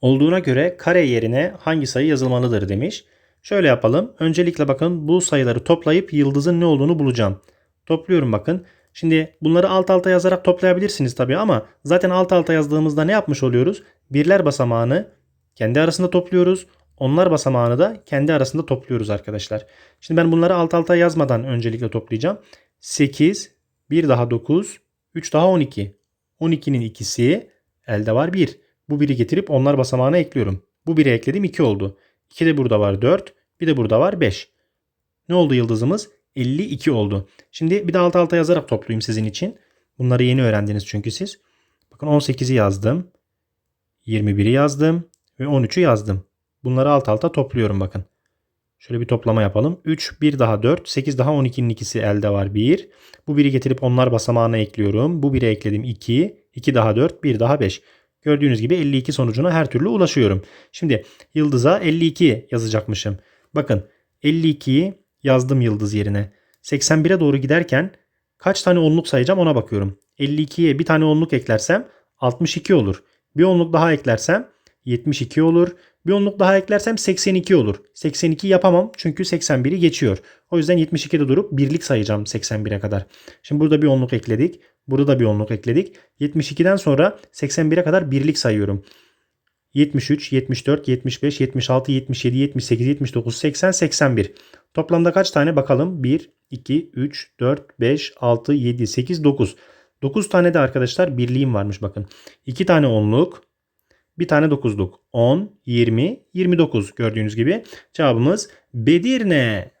Olduğuna göre kare yerine hangi sayı yazılmalıdır demiş. Şöyle yapalım. Öncelikle bakın bu sayıları toplayıp yıldızın ne olduğunu bulacağım. Topluyorum bakın. Şimdi bunları alt alta yazarak toplayabilirsiniz tabii ama zaten alt alta yazdığımızda ne yapmış oluyoruz? Birler basamağını kendi arasında topluyoruz. Onlar basamağını da kendi arasında topluyoruz arkadaşlar. Şimdi ben bunları alt alta yazmadan öncelikle toplayacağım. 8, 1 daha 9, 3 daha 12. 12'nin ikisi elde var 1. Bu 1'i getirip onlar basamağına ekliyorum. Bu 1'e ekledim 2 oldu. 2 de burada var 4. Bir de burada var 5. Ne oldu yıldızımız? 52 oldu. Şimdi bir de alt alta yazarak toplayayım sizin için. Bunları yeni öğrendiniz çünkü siz. Bakın 18'i yazdım. 21'i yazdım. Ve 13'ü yazdım. Bunları alt alta topluyorum bakın. Şöyle bir toplama yapalım. 3, 1 daha 4, 8 daha 12'nin ikisi elde var 1. Bu 1'i getirip onlar basamağına ekliyorum. Bu 1'e ekledim 2, 2 daha 4, 1 daha 5. Gördüğünüz gibi 52 sonucuna her türlü ulaşıyorum. Şimdi yıldıza 52 yazacakmışım. Bakın 52'yi yazdım yıldız yerine. 81'e doğru giderken kaç tane onluk sayacağım ona bakıyorum. 52'ye bir tane onluk eklersem 62 olur. Bir onluk daha eklersem 72 olur. Bir onluk daha eklersem 82 olur. 82 yapamam çünkü 81'i geçiyor. O yüzden 72'de durup birlik sayacağım 81'e kadar. Şimdi burada bir onluk ekledik. Burada da bir onluk ekledik. 72'den sonra 81'e kadar birlik sayıyorum. 73, 74, 75, 76, 77, 78, 79, 80, 81. Toplamda kaç tane bakalım? 1, 2, 3, 4, 5, 6, 7, 8, 9. 9 tane de arkadaşlar birliğim varmış bakın. 2 tane onluk, bir tane dokuzluk. 10, 20, 29 gördüğünüz gibi. Cevabımız Bedirne.